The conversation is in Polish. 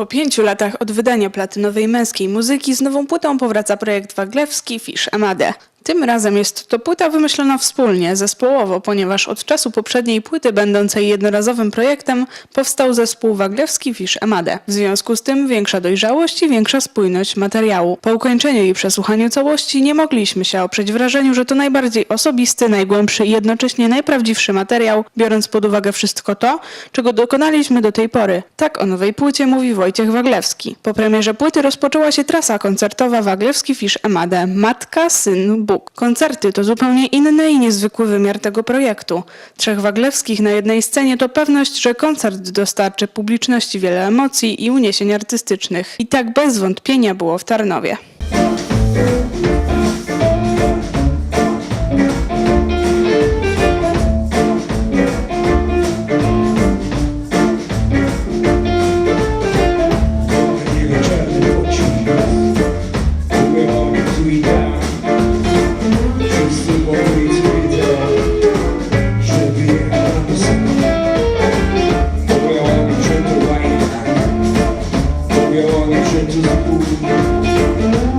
Po pięciu latach od wydania platynowej męskiej muzyki z nową płytą powraca projekt waglewski Fish Amade. Tym razem jest to płyta wymyślona wspólnie, zespołowo, ponieważ od czasu poprzedniej płyty, będącej jednorazowym projektem, powstał zespół waglewski Fish Amade. W związku z tym większa dojrzałość i większa spójność materiału. Po ukończeniu i przesłuchaniu całości nie mogliśmy się oprzeć wrażeniu, że to najbardziej osobisty, najgłębszy i jednocześnie najprawdziwszy materiał, biorąc pod uwagę wszystko to, czego dokonaliśmy do tej pory. Tak o nowej płycie mówi Wojciech Waglewski. Po premierze płyty rozpoczęła się trasa koncertowa Waglewski Fish Amade Matka, Syn, Bóg. Koncerty to zupełnie inny i niezwykły wymiar tego projektu. Trzech Waglewskich na jednej scenie to pewność, że koncert dostarczy publiczności wiele emocji i uniesień artystycznych. I tak bez wątpienia było w Tarnowie. moją nie przeciwpół.